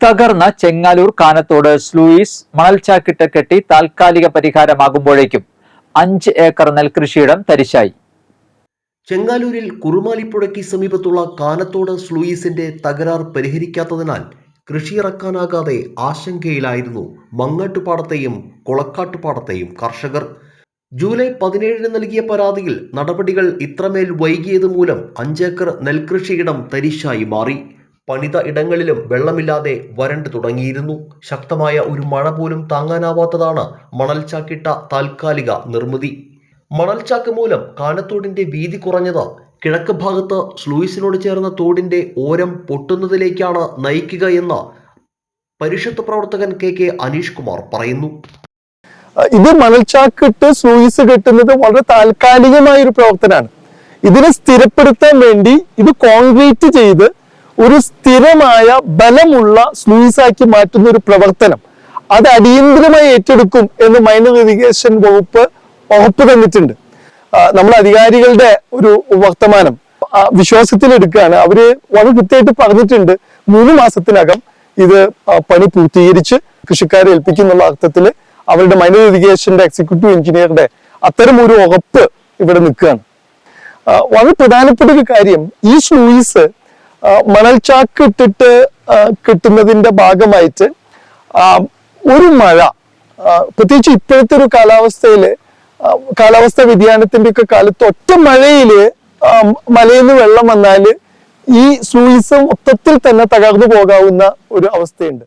തകർന്ന ചെങ്ങാലൂർ കാനത്തോട് സ്ലൂയിസ് മണൽച്ചാക്കിട്ട് കെട്ടി താൽക്കാലിക പരിഹാരമാകുമ്പോഴേക്കും അഞ്ച് ഏക്കർ നെൽകൃഷിയിടം തരിശായി. ചെങ്ങാലൂരിൽ കുറുമാലിപ്പുഴയ്ക്ക് സമീപത്തുള്ള കാനത്തോട് സ്ലൂയിസിന്റെ തകരാർ പരിഹരിക്കാത്തതിനാൽ കൃഷിയിറക്കാനാകാതെ ആശങ്കയിലായിരുന്നു മങ്ങാട്ടുപാടത്തെയും കൊളക്കാട്ടുപാടത്തെയും കർഷകർ. ജൂലൈ പതിനേഴിന് നൽകിയ പരാതിയിൽ നടപടികൾ ഇത്രമേൽ വൈകിയത് മൂലം അഞ്ചേക്കർ നെൽകൃഷിയിടം തരിശായി മാറി. പണിത ഇടങ്ങളിലും വെള്ളമില്ലാതെ വരണ്ടു തുടങ്ങിയിരുന്നു. ശക്തമായ ഒരു മഴ പോലും താങ്ങാനാവാത്തതാണ് മണൽച്ചാക്കിട്ട താൽക്കാലിക നിർമ്മിതി. മണൽച്ചാക്ക് മൂലം കാനത്തോടിന്റെ വീതി കുറഞ്ഞത് കിഴക്ക് ഭാഗത്ത് സ്ലൂയിസിനോട് ചേർന്ന തോടിന്റെ ഓരം പൊട്ടുന്നതിലേക്കാണ് നയിക്കുക എന്ന് പരിഷത്ത് പ്രവർത്തകൻ കെ കെ അനീഷ് കുമാർ പറയുന്നു. ഇത് മണൽച്ചാക്കിട്ട് സ്ലൂയിസ് കെട്ടുന്നത് വളരെ താൽക്കാലികമായ ഒരു പ്രവർത്തനമാണ്. ഇതിനെ സ്ഥിരപ്പെടുത്താൻ വേണ്ടി ഇത് കോൺക്രീറ്റ് ചെയ്ത് ഒരു സ്ഥിരമായ ബലമുള്ള സ്ലൂയിസാക്കി മാറ്റുന്ന ഒരു പ്രവർത്തനം. അത് അടിയന്തരമായി ഏറ്റെടുക്കും എന്ന് മൈനർ ഇറിഗേഷൻ വകുപ്പ് ഉറപ്പ് തന്നിട്ടുണ്ട്. നമ്മൾ അധികാരികളുടെ ഒരു വർത്തമാനം. വിശ്വാസത്തിലെടുക്കുകയാണ് അവർ വളരെ കൃത്യമായിട്ട് പറഞ്ഞിട്ടുണ്ട്. മൂന്ന് മാസത്തിനകം ഇത് പണി പൂർത്തീകരിച്ച് കൃഷിക്കാരെ ഏൽപ്പിക്കുന്നുള്ള അർത്ഥത്തിൽ അവരുടെ മൈനർ ഇറിഗേഷന്റെ എക്സിക്യൂട്ടീവ് എഞ്ചിനീയറുടെ അത്തരം ഒരു ഉറപ്പ് ഇവിടെ നിൽക്കുകയാണ്. വളരെ പ്രധാനപ്പെട്ട ഒരു കാര്യം ഈ സ്ലൂയിസ് മണൽച്ചാക്ക് ഇട്ടിട്ട് കിട്ടുന്നതിന്റെ ഭാഗമായിട്ട് ഒരു മഴ പ്രത്യേകിച്ച് ഇപ്പോഴത്തെ ഒരു കാലാവസ്ഥയിൽ കാലാവസ്ഥ കാലാവസ്ഥാ വ്യതിയാനത്തിന്റെ ഒക്കെ കാലത്ത് ഒറ്റ മഴയിൽ മലയിൽ നിന്ന് വെള്ളം വന്നാൽ ഈ സ്ലൂയിസ് മൊത്തത്തിൽ തന്നെ തകർന്നു പോകാവുന്ന ഒരു അവസ്ഥയുണ്ട്.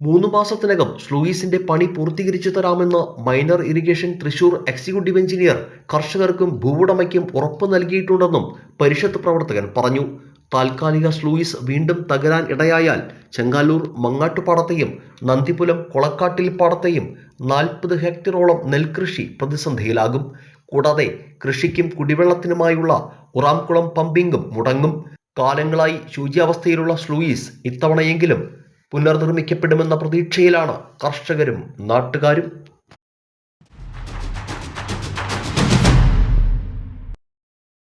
മൂന്ന് മാസത്തിനകം സ്ലൂയിസിന്റെ പണി പൂർത്തീകരിച്ചു തരാമെന്ന് minor irrigation Thrissur executive engineer കർഷകർക്കും ഭൂവുടമയ്ക്കും ഉറപ്പ് നൽകിയിട്ടുണ്ടെന്നും പരിഷത്ത് പ്രവർത്തകൻ പറഞ്ഞു. താൽക്കാലിക സ്ലൂയിസ് വീണ്ടും തകരാൻ ഇടയായാൽ ചെങ്ങാലൂർ മങ്ങാട്ടുപാടത്തെയും നന്ദിപുലം കൊളക്കാട്ടിൽ പാടത്തെയും നാൽപ്പത് ഹെക്ടറോളം നെൽകൃഷി പ്രതിസന്ധിയിലാകും. കൂടാതെ കൃഷിക്കും കുടിവെള്ളത്തിനുമായുള്ള ഉറാംകുളം പമ്പിങ്ങും മുടങ്ങും. കാലങ്ങളായി ശൂച്യാവസ്ഥയിലുള്ള സ്ലൂയിസ് ഇത്തവണയെങ്കിലും പുനർനിർമ്മിക്കപ്പെടുമെന്ന പ്രതീക്ഷയിലാണ് കർഷകരും നാട്ടുകാരും.